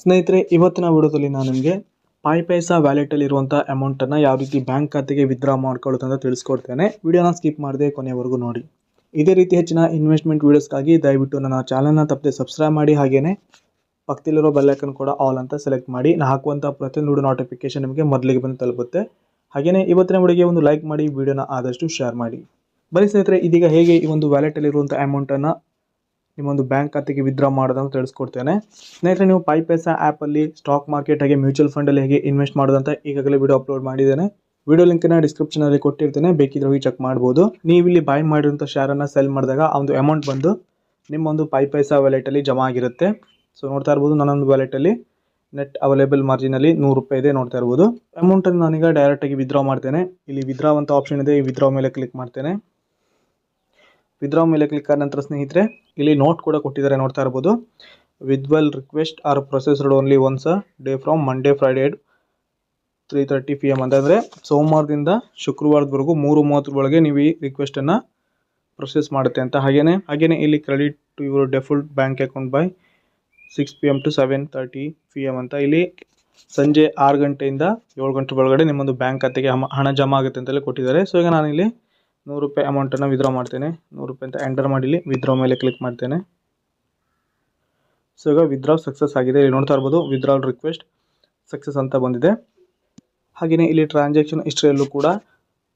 ಸ್ನೇಹಿತರೆ, ಇವತ್ತಿನ ವಿಡಿಯೋದಲ್ಲಿ ನಾನು ನಿಮಗೆ ಪಾಯ್ ಪೈಸಾ ವ್ಯಾಲೆಟಲ್ಲಿ ಇರುವಂಥ ಅಮೌಂಟನ್ನು ಯಾವ ರೀತಿ ಬ್ಯಾಂಕ್ ಖಾತೆಗೆ ವಿತ್ಡ್ರಾ ಮಾಡ್ಕೊಳ್ಳೋದು ಅಂತ ತಿಳಿಸ್ಕೊಡ್ತೇನೆ. ವಿಡಿಯೋನ ಸ್ಕಿಪ್ ಮಾಡದೆ ಕೊನೆವರೆಗೂ ನೋಡಿ. ಇದೇ ರೀತಿ ಹೆಚ್ಚಿನ ಇನ್ವೆಸ್ಟ್ಮೆಂಟ್ ವೀಡಿಯೋಸ್ಗಾಗಿ ದಯವಿಟ್ಟು ನನ್ನ ಚಾನಲ್ನ ತಪ್ಪದೆ ಸಬ್ಸ್ಕ್ರೈಬ್ ಮಾಡಿ. ಹಾಗೆಯೇ ಪಕ್ಕದಲ್ಲಿರೋ ಬೆಲ್ಲೈಕನ್ ಕೂಡ ಆಲ್ ಅಂತ ಸೆಲೆಕ್ಟ್ ಮಾಡಿ. ನಾನು ಹಾಕುವಂಥ ಪ್ರತಿಯೊಂದು ವಿಡಿಯೋ ನೋಟಿಫಿಕೇಶನ್ ನಿಮಗೆ ಮೊದಲಿಗೆ ಬಂದು ತಲುಪುತ್ತೆ. ಹಾಗೆಯೇ ಇವತ್ತಿನ ವಿಡಿಯೋಗೆ ಒಂದು ಲೈಕ್ ಮಾಡಿ, ವಿಡಿಯೋನ ಆದಷ್ಟು ಶೇರ್ ಮಾಡಿ. ಬರೀ ಸ್ನೇಹಿತರೆ, ಇದೀಗ ಹೇಗೆ ಈ ಒಂದು ವ್ಯಾಲೆಟಲ್ಲಿರುವಂಥ ಅಮೌಂಟನ್ನು ನಿಮ್ಮೊಂದು ಬ್ಯಾಂಕ್ ಖಾತೆಗೆ ವಿತ್ಡ್ರಾ ಮಾಡೋದಂತ ತಿಳಿಸ್ಕೊಡ್ತೇನೆ. ಸ್ನೇಹಿತರೆ, ನೀವು ಪೈ ಪೈಸಾ ಆ್ಯಪಲ್ಲಿ ಸ್ಟಾಕ್ ಮಾರ್ಕೆಟ್ ಹಾಗೆ ಮ್ಯೂಚುವಲ್ ಫಂಡಲ್ಲಿ ಹೇಗೆ ಇನ್ವೆಸ್ಟ್ ಮಾಡೋದಂತ ಈಗಾಗಲೇ ವಿಡಿಯೋ ಅಪ್ಲೋಡ್ ಮಾಡಿದ್ದೇನೆ. ವಿಡಿಯೋ ಲಿಂಕನ್ನ ಡಿಸ್ಕ್ರಿಪ್ಷನಲ್ಲಿ ಕೊಟ್ಟಿರ್ತೇನೆ. ಬೇಕಿದ್ರೆ ಹೋಗಿ ಚೆಕ್ ಮಾಡ್ಬೋದು. ನೀವು ಇಲ್ಲಿ ಬೈ ಮಾಡಿರೋಂಥ ಶೇರನ್ನು ಸೆಲ್ ಮಾಡಿದಾಗ ಆ ಒಂದು ಅಮೌಂಟ್ ಬಂದು ನಿಮ್ಮೊಂದು ಪೈ ಪೈಸಾ ವ್ಯಾಲೆಟಲ್ಲಿ ಜಮಾ ಆಗಿರುತ್ತೆ. ಸೊ ನೋಡ್ತಾ ಇರ್ಬೋದು, ನನ್ನೊಂದು ವ್ಯಾಲೆಟಲ್ಲಿ ನೆಟ್ ಅವೈಲೇಬಲ್ ಮಾರ್ಜಿನಲ್ಲಿ ನೂರು ರೂಪಾಯಿ ಇದೆ ನೋಡ್ತಾ ಇರ್ಬೋದು. ಅಮೌಂಟನ್ನು ನಾನೀಗ ಡೈರೆಕ್ಟಾಗಿ ವಿತ್ಡ್ರಾ ಮಾಡ್ತೇನೆ. ಇಲ್ಲಿ ವಿತ್ಡ್ರಾ ಅಂತ ಆಪ್ಷನ್ ಇದೆ. ಈ ವಿತ್ಡ್ರಾ ಮೇಲೆ ಕ್ಲಿಕ್ ಮಾಡ್ತೇನೆ. ವಿತ್ಡ್ರಾ ಮೇಲೆ ಕ್ಲಿಕ್ ಆದ ನಂತರ ಸ್ನೇಹಿತರೆ, ಇಲ್ಲಿ ನೋಟ್ ಕೂಡ ಕೊಟ್ಟಿದ್ದಾರೆ ನೋಡ್ತಾ ಇರ್ಬೋದು. Withdrawal request are processed only once day from Monday Friday three thirty P M ಅಂತಂದರೆ ಸೋಮವಾರದಿಂದ ಶುಕ್ರವಾರದವರೆಗೂ ಮೂರು ಮೂವತ್ತರ ಒಳಗೆ ನೀವು ಈ ರಿಕ್ವೆಸ್ಟನ್ನು ಪ್ರೊಸೆಸ್ ಮಾಡುತ್ತೆ ಅಂತ ಹಾಗೆಯೇ ಹಾಗೆಯೇ ಇಲ್ಲಿ credit to your default bank account by six P M to seven thirty P M ಅಂತ ಇಲ್ಲಿ ಸಂಜೆ ಆರು ಗಂಟೆಯಿಂದ ಏಳು ಗಂಟೆ ಒಳಗಡೆ ನಿಮ್ಮೊಂದು ಬ್ಯಾಂಕ್ ಖಾತೆಗೆ ಹಣ ಜಮಾ ಆಗುತ್ತೆ ಅಂತಲೇ ಕೊಟ್ಟಿದ್ದಾರೆ. ಸೊ ಈಗ ನಾನಿಲ್ಲಿ ನೂರು ರೂಪಾಯಿ ಅಮೌಂಟನ್ನು ವಿದ್ರಾ ಮಾಡ್ತೇನೆ. ನೂರು ರೂಪಾಯಿ ಅಂತ ಎಂಟರ್ ಮಾಡಿ ಇಲ್ಲಿ ವಿತ್ಡ್ರಾ ಮೇಲೆ ಕ್ಲಿಕ್ ಮಾಡ್ತೇನೆ. ಸೊ ಈಗ ವಿದ್ರಾ ಸಕ್ಸಸ್ ಆಗಿದೆ. ಇಲ್ಲಿ ನೋಡ್ತಾ ಇರ್ಬೋದು ವಿದ್ರಾಲ್ ರಿಕ್ವೆಸ್ಟ್ ಸಕ್ಸಸ್ ಅಂತ ಬಂದಿದೆ. ಹಾಗೆಯೇ ಇಲ್ಲಿ ಟ್ರಾನ್ಸಾಕ್ಷನ್ ಹಿಸ್ಟ್ರಿಯಲ್ಲೂ ಕೂಡ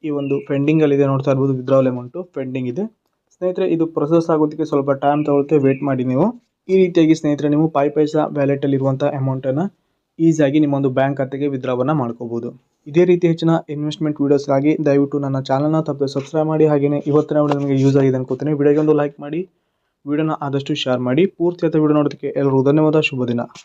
ಈ ಒಂದು ಪೆಂಡಿಂಗಲ್ಲಿದೆ ನೋಡ್ತಾ ಇರ್ಬೋದು ವಿದ್ರಾವಲ್ ಅಮೌಂಟು ಪೆಂಡಿಂಗ್ ಇದೆ. ಸ್ನೇಹಿತರೆ, ಇದು ಪ್ರೊಸೆಸ್ ಆಗೋದಕ್ಕೆ ಸ್ವಲ್ಪ ಟೈಮ್ ತಗೊಳುತ್ತೆ. ವೇಟ್ ಮಾಡಿ ನೀವು. ಈ ರೀತಿಯಾಗಿ ಸ್ನೇಹಿತರೆ, ನೀವು ಪೈ ಪೈಸಾ ವ್ಯಾಲೆಟಲ್ಲಿರುವಂಥ ಅಮೌಂಟನ್ನು ಈಸಿಯಾಗಿ ನಿಮ್ಮೊಂದು ಬ್ಯಾಂಕ್ ಖಾತೆಗೆ ವಿದ್ರಾವನ್ನು ಮಾಡ್ಕೋಬೋದು. ಇದೇ ರೀತಿ ಹೆಚ್ಚಿನ ಇನ್ವೆಸ್ಟ್ಮೆಂಟ್ ವೀಡಿಯೋಸ್ಗಾಗಿ ದಯವಿಟ್ಟು ನನ್ನ ಚಾನಲ್ನ ತಪ್ಪದೆ ಸಬ್ಸ್ಕ್ರೈಬ್ ಮಾಡಿ. ಹಾಗೆಯೇ ಇವತ್ತಿನ ವಿಡಿಯೋ ನಿಮಗೆ ಯೂಸ್ ಆಗಿದೆ ಅನ್ಕೋತೀನಿ. ವಿಡಿಯೋಗೆ ಒಂದು ಲೈಕ್ ಮಾಡಿ ವಿಡಿಯೋನ ಆದಷ್ಟು ಶೇರ್ ಮಾಡಿ. ಪೂರ್ತಿ ಆದ ವಿಡಿಯೋ ನೋಡೋದಕ್ಕೆ ಎಲ್ಲರಿಗೂ ಧನ್ಯವಾದ. ಶುಭ ದಿನ.